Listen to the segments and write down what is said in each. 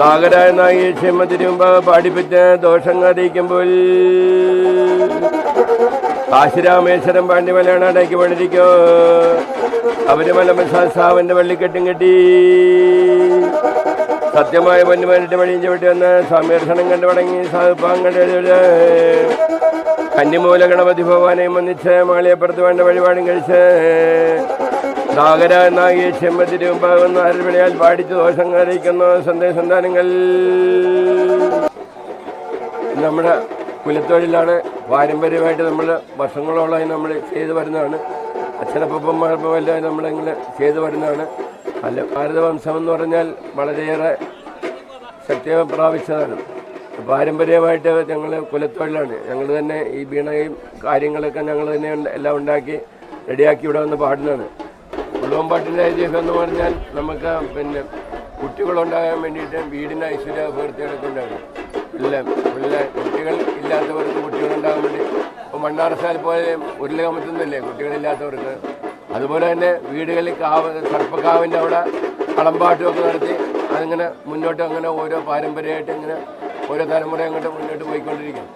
നാഗരായ നായി മുമ്പ് പാടിപ്പിച്ച് ദോഷം അറിയിക്കുമ്പോൾ കാശിരാമേശ്വരം പാണ്ഡിമലയാണ് അടയ്ക്ക് പണിരിക്കോ അവർ മലമസാവന്റെ വള്ളിക്കെട്ടും കെട്ടി. സത്യമായ പൊന്നുമാനിട്ട് പണിയും ചവിട്ടി വന്ന് സമീർഷണം കണ്ടു മടങ്ങി സാധുപ്പാങ്കണ്ട് കന്നിമൂല ഗണപതി ഭഗവാനെയും വന്നിച്ച് മാളിയപ്പുറത്ത് വേണ്ട വഴിപാടും കഴിച്ച് നാഗര നാഗിയെ ചെമ്പത്തിന് മുമ്പാകുന്ന അരവിളിയാൽ പാടിച്ച് ദോഷം അറിയിക്കുന്ന സന്ദേശന്താനങ്ങൾ നമ്മുടെ കുലത്തൊഴിലാണ് പാരമ്പര്യമായിട്ട് നമ്മൾ വർഷങ്ങളോളമായി നമ്മൾ ചെയ്തു വരുന്നതാണ്. അച്ഛനപ്പന്മാർക്കെല്ലാം നമ്മളിങ്ങനെ ചെയ്തു വരുന്നതാണ്. അല്ല ഭാരതവംശം എന്ന് പറഞ്ഞാൽ വളരെയേറെ ശക്തി പ്രാപിച്ചതാണ്. പാരമ്പര്യമായിട്ട് ഞങ്ങൾ കുലത്തൊഴിലാണ്. ഞങ്ങൾ തന്നെ ഈ വീണയും കാര്യങ്ങളൊക്കെ ഞങ്ങൾ തന്നെ എല്ലാം ഉണ്ടാക്കി റെഡിയാക്കി ഇവിടെ വന്ന് പാടുന്നതാണ്. ഉള്ളവൻ പാട്ടിന്റെ ഐതിഹ്യം എന്ന് പറഞ്ഞാൽ നമുക്ക് പിന്നെ കുട്ടികളുണ്ടാകാൻ വേണ്ടിയിട്ട് വീടിന് ഐശ്വര്യ പൂർത്തിയെടുക്കുന്നുണ്ടാണ് എല്ലാം പിള്ളേ കുട്ടികൾ ഇല്ലാത്തവർക്ക് കുട്ടികളുണ്ടാകാൻ വേണ്ടി. ഇപ്പോൾ മണ്ണാറസാൽ പോലെ ഉരുള കമത്തുന്നില്ലേ കുട്ടികളില്ലാത്തവർക്ക്? അതുപോലെ തന്നെ വീടുകളിൽ കാവ് സർപ്പക്കാവിന്റെ അവിടെ കളമ്പാട്ടുമൊക്കെ നടത്തി അതിങ്ങനെ മുന്നോട്ട് അങ്ങനെ ഓരോ പാരമ്പര്യമായിട്ട് ഇങ്ങനെ ഓരോ തലമുറ അങ്ങോട്ട് മുന്നോട്ട് പോയിക്കൊണ്ടിരിക്കും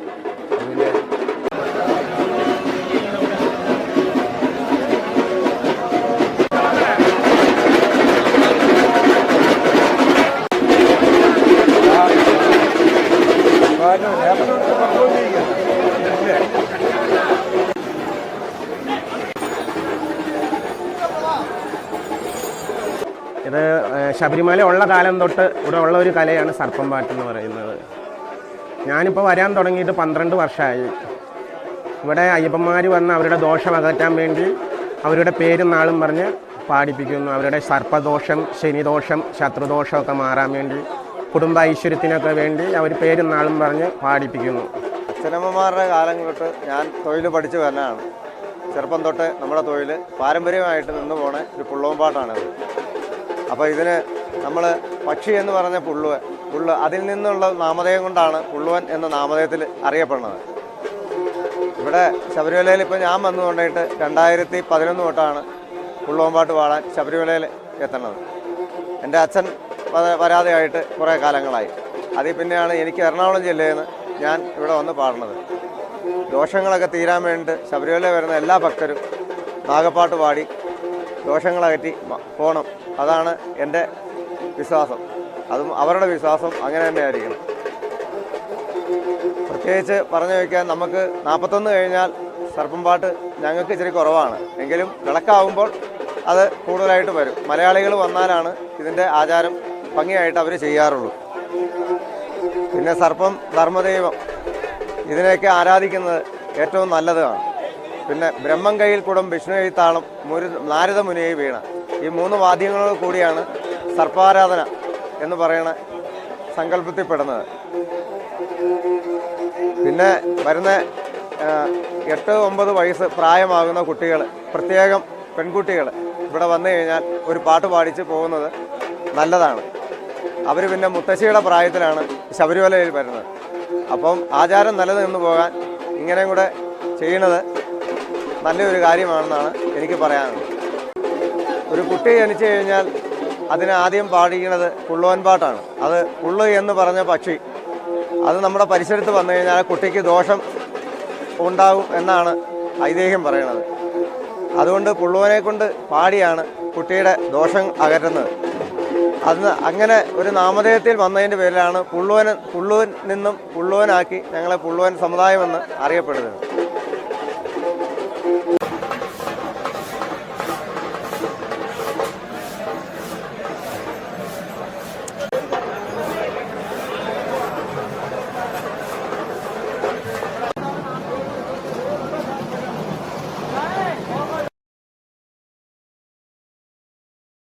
ശബരിമല ഉള്ള കാലം തൊട്ട് ഇവിടെ ഉള്ള ഒരു കലയാണ് സർപ്പം പാട്ട് എന്ന് പറയുന്നത്. ഞാനിപ്പോൾ വരാൻ തുടങ്ങിയിട്ട് പന്ത്രണ്ട് വർഷമായി ഇവിടെ അയ്യപ്പന്മാർ വന്ന് അവരുടെ ദോഷം അകറ്റാൻ വേണ്ടി അവരുടെ പേരും നാളും പറഞ്ഞ് പാടിപ്പിക്കുന്നു. അവരുടെ സർപ്പദോഷം ശനിദോഷം ശത്രുദോഷമൊക്കെ മാറാൻ വേണ്ടി കുടുംബ ഐശ്വര്യത്തിനൊക്കെ വേണ്ടി അവർ പേരും നാളും പറഞ്ഞ് പാടിപ്പിക്കുന്നു. അച്ഛനമ്മമാരുടെ കാലം തൊട്ട് ഞാൻ തൊഴിൽ പഠിച്ചു വരാനാണ് ചെറുപ്പം തൊട്ട് നമ്മുടെ തൊഴിൽ പാരമ്പര്യമായിട്ട് നിന്ന് പോണ ഒരു പുള്ളവും പാട്ടാണിത്. അപ്പോൾ ഇതിന് നമ്മൾ പക്ഷി എന്ന് പറഞ്ഞ പുള്ളുവൻ പുള്ളു അതിൽ നിന്നുള്ള നാമധേയം കൊണ്ടാണ് പുള്ളുവൻ എന്ന നാമധേയത്തിൽ അറിയപ്പെടുന്നത്. ഇവിടെ ശബരിമലയിൽ ഇപ്പോൾ ഞാൻ വന്നു കൊണ്ടിട്ട് രണ്ടായിരത്തി പതിനൊന്ന് തൊട്ടാണ് പുള്ളുവമ്പാട്ട് പാടാൻ ശബരിമലയിൽ എത്തണത് എന്റെ അച്ഛൻ വരാതെയായിട്ട് കുറേ കാലങ്ങളായി. അതിൽ പിന്നെയാണ് എനിക്ക് എറണാകുളം ജില്ലയിൽ നിന്ന് ഞാൻ ഇവിടെ വന്ന് പാടുന്നത്. ദോഷങ്ങളൊക്കെ തീരാൻ വേണ്ടി ശബരിമല വരുന്ന എല്ലാ ഭക്തരും നാഗപ്പാട്ട് പാടി ദോഷങ്ങളകറ്റി പോകണം അതാണ് എന്റെ വിശ്വാസം. അതും അവരുടെ വിശ്വാസം അങ്ങനെ തന്നെ ആയിരിക്കണം പ്രത്യേകിച്ച് പറഞ്ഞു വയ്ക്കാൻ നമുക്ക് നാൽപ്പത്തൊന്ന് കഴിഞ്ഞാൽ സർപ്പം പാട്ട് ഞങ്ങൾക്ക് ഇച്ചിരി കുറവാണ്. എങ്കിലും വിളക്കാവുമ്പോൾ അത് കൂടുതലായിട്ട് വരും. മലയാളികൾ വന്നാലാണ് ഇതിന്റെ ആചാരം ഭംഗിയായിട്ട് അവർ ചെയ്യാറുള്ളൂ. പിന്നെ സർപ്പം ധർമ്മദൈവം ഇതിനെയൊക്കെ ആരാധിക്കുന്നത് ഏറ്റവും നല്ലതാണ്. പിന്നെ ബ്രഹ്മം കയ്യിൽ കുടം വിഷ്ണു എഴുത്താളം മുരു നാരദ മുനിയെ വീണ. ഈ മൂന്ന് വാദ്യങ്ങളോട് കൂടിയാണ് സർപ്പാരാധന എന്ന് പറയുന്ന സങ്കല്പത്തിൽപ്പെടുന്നത്. പിന്നെ വരുന്ന എട്ട് ഒമ്പത് വയസ്സ് പ്രായമാകുന്ന കുട്ടികൾ പ്രത്യേകം പെൺകുട്ടികൾ ഇവിടെ വന്നു കഴിഞ്ഞാൽ ഒരു പാട്ട് പാടിച്ച് പോകുന്നത് നല്ലതാണ്. അവർ പിന്നെ മുത്തശ്ശിയുടെ പ്രായത്തിലാണ് ശബരിമലയിൽ വരുന്നത്. അപ്പം ആചാരം നിലനിന്ന് പോകാൻ ഇങ്ങനെയും കൂടെ ചെയ്യുന്നത് നല്ലൊരു കാര്യമാണെന്നാണ് എനിക്ക് പറയാനുള്ളത്. ഒരു കുട്ടി ജനിച്ചു കഴിഞ്ഞാൽ അതിന് ആദ്യം പാടിക്കുന്നത് പുള്ളുവൻ പാട്ടാണ്. അത് പുള്ളു എന്ന് പറഞ്ഞ പക്ഷി അത് നമ്മുടെ പരിസരത്ത് വന്നു കഴിഞ്ഞാൽ കുട്ടിക്ക് ദോഷം ഉണ്ടാകും എന്നാണ് ഐതിഹ്യം പറയുന്നത്. അതുകൊണ്ട് പുള്ളുവനെ കൊണ്ട് പാടിയാണ് കുട്ടിയുടെ ദോഷം അകറ്റുന്നത്. അന്ന് അങ്ങനെ ഒരു നാമധേയത്തിൽ വന്നതിന്റെ പേരിലാണ് പുള്ളുവൻ പുള്ളുവൻ നിന്നും പുള്ളുവനാക്കി ഞങ്ങളെ പുള്ളുവൻ സമുദായമെന്ന് അറിയപ്പെടുന്നത്.